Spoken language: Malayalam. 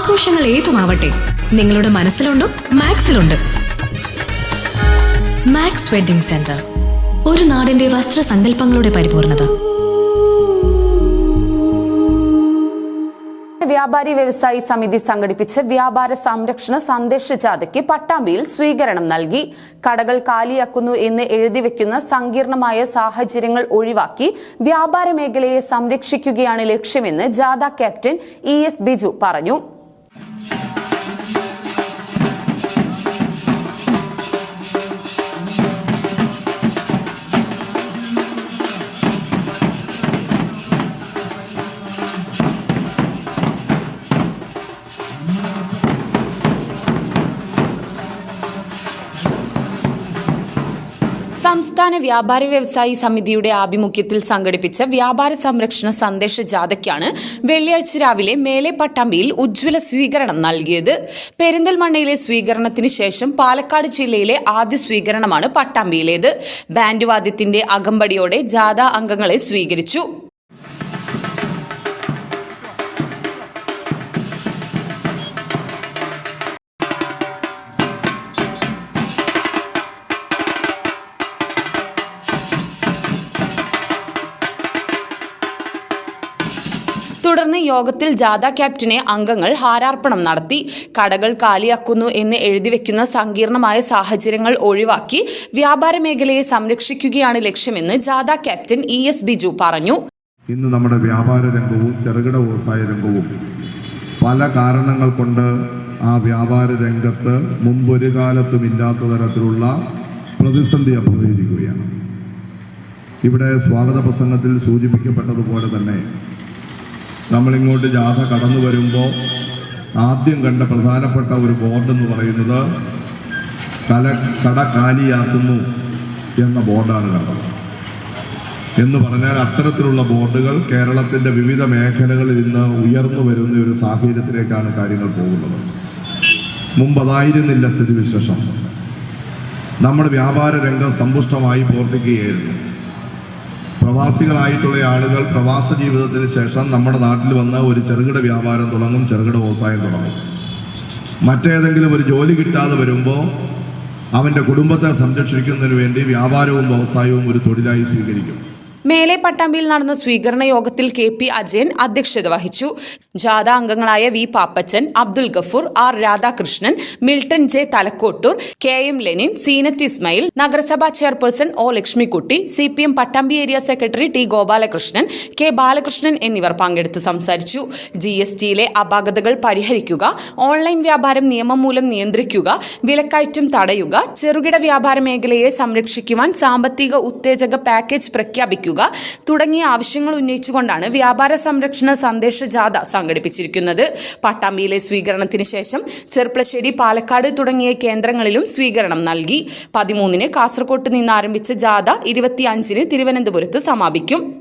ആഘോഷങ്ങൾ ഏതുമാവട്ടെ നിങ്ങളുടെ മനസ്സിലുണ്ടോ മാക്സിലുണ്ട്. മാക്സ് വെഡിംഗ് സെന്റർ ഒരു നാടിന്റെ വസ്ത്രസങ്കല്പങ്ങളുടെ പരിപൂർണത. വ്യാപാരി വ്യവസായി സമിതി സംഘടിപ്പിച്ച് വ്യാപാര സംരക്ഷണ സന്ദേശ ജാഥയ്ക്ക് പട്ടാമ്പിയിൽ സ്വീകരണം നൽകി. കടകൾ കാലിയാക്കുന്നു എന്ന് എഴുതി വെക്കുന്ന സങ്കീർണമായ സാഹചര്യങ്ങൾ ഒഴിവാക്കി വ്യാപാര മേഖലയെ സംരക്ഷിക്കുകയാണ് ലക്ഷ്യമെന്ന് ജാഥ ക്യാപ്റ്റൻ ഇ എസ് ബിജു പറഞ്ഞു. സംസ്ഥാന വ്യാപാര വ്യവസായി സമിതിയുടെ ആഭിമുഖ്യത്തിൽ സംഘടിപ്പിച്ച വ്യാപാര സംരക്ഷണ സന്ദേശ ജാഥയ്ക്കാണ് വെള്ളിയാഴ്ച രാവിലെ മേലെ പട്ടാമ്പിയിൽ ഉജ്ജ്വല സ്വീകരണം നൽകിയത്. പെരിന്തൽമണ്ണയിലെ സ്വീകരണത്തിന് ശേഷം പാലക്കാട് ജില്ലയിലെ ആദ്യ സ്വീകരണമാണ് പട്ടാമ്പിയിലേത്. ബാൻഡ് വാദ്യത്തിന്റെ അകമ്പടിയോടെ ജാഥ അംഗങ്ങളെ സ്വീകരിച്ചു. തുടർന്ന് യോഗത്തിൽ ജാഥ ക്യാപ്റ്റനെ അംഗങ്ങൾ ഹാരാർപ്പണം നടത്തി. കടകൾ കാലിയാക്കുന്നു എന്ന് എഴുതി വെക്കുന്ന സങ്കീർണമായ സാഹചര്യങ്ങൾ ഒഴിവാക്കി വ്യാപാര മേഖലയെ സംരക്ഷിക്കുകയാണ് ലക്ഷ്യമെന്ന് ജാഥ ക്യാപ്റ്റൻ ഇ എസ് ബിജു പറഞ്ഞു. ഇന്ന് നമ്മുടെ വ്യാപാര രംഗവും ചെറുകിട വ്യവസായ രംഗവും പല കാരണങ്ങൾ കൊണ്ട് ആ വ്യാപാര രംഗത്ത് മുമ്പൊരു കാലത്തും ഇല്ലാത്ത തരത്തിലുള്ള പ്രതിസന്ധി അഭിമുഖീകരിക്കുകയാണ്. ഇവിടെ സ്വാഗത പ്രസംഗത്തിൽ സൂചിപ്പിക്കപ്പെട്ടതുപോലെ തന്നെ നമ്മളിങ്ങോട്ട് ജാഥ കടന്നു വരുമ്പോൾ ആദ്യം കണ്ട പ്രധാനപ്പെട്ട ഒരു ബോർഡ് എന്ന് പറയുന്നത് കല കട കാലിയാക്കുന്നു എന്ന ബോർഡാണ് കണ്ടത്. എന്ന് പറഞ്ഞാൽ അത്തരത്തിലുള്ള ബോർഡുകൾ കേരളത്തിന്റെ വിവിധ മേഖലകളിൽ ഇന്ന് ഉയർന്നു വരുന്ന ഒരു സാഹചര്യത്തിലേക്കാണ് കാര്യങ്ങൾ പോകുന്നത്. മുമ്പ് അതായിരുന്നില്ല സ്ഥിതിവിശേഷം. നമ്മുടെ വ്യാപാര രംഗം സമ്പുഷ്ടമായി പ്രവർത്തിക്കുകയായിരുന്നു. പ്രവാസികളായിട്ടുള്ള ആളുകൾ പ്രവാസ ജീവിതത്തിന് ശേഷം നമ്മുടെ നാട്ടിൽ വന്ന് ഒരു ചെറുകിട വ്യാപാരം തുടങ്ങും ചെറുകിട വ്യവസായം തുടങ്ങും. മറ്റേതെങ്കിലും ഒരു ജോലി കിട്ടാതെ വരുമ്പോൾ അവന്റെ കുടുംബത്തെ സംരക്ഷിക്കുന്നതിന് വേണ്ടി വ്യാപാരവും വ്യവസായവും ഒരു തൊഴിലായി സ്വീകരിക്കും. മേലെ പട്ടാമ്പിയിൽ നടന്ന സ്വീകരണ യോഗത്തിൽ കെ പി അജയൻ അധ്യക്ഷത വഹിച്ചു. ജാഥ അംഗങ്ങളായ V Pappachan Abdul Gafoor R Radhakrishnan Milton J Thalakkottoor K M Lenin Seenath Ismail നഗരസഭാ chairperson O Lakshmikutty C P M Pattambi area secretary T Gopalakrishnan K Balakrishnan എന്നിവർ പങ്കെടുത്ത് സംസാരിച്ചു. ജി എസ് ടിയിലെ അപാകതകൾ പരിഹരിക്കുക ഓൺലൈൻ വ്യാപാരം നിയമം മൂലം നിയന്ത്രിക്കുക വിലക്കയറ്റം തടയുക ചെറുകിട വ്യാപാര മേഖലയെ സംരക്ഷിക്കുവാൻ സാമ്പത്തിക ഉത്തേജക പാക്കേജ് പ്രഖ്യാപിക്കുക തുടങ്ങിയ ആവശ്യങ്ങൾ ഉന്നയിച്ചുകൊണ്ടാണ് വ്യാപാര സംരക്ഷണ സന്ദേശ ജാഥ സംഘടിപ്പിച്ചിരിക്കുന്നത്. പട്ടാമ്പിയിലെ സ്വീകരണത്തിന് ശേഷം ചെർപ്പളശ്ശേരി പാലക്കാട് തുടങ്ങിയ കേന്ദ്രങ്ങളിലും സ്വീകരണം നൽകി. പതിമൂന്നിന് കാസർകോട്ട് നിന്ന് ആരംഭിച്ച ജാഥ ഇരുപത്തിയഞ്ചിന് തിരുവനന്തപുരത്ത് സമാപിക്കും.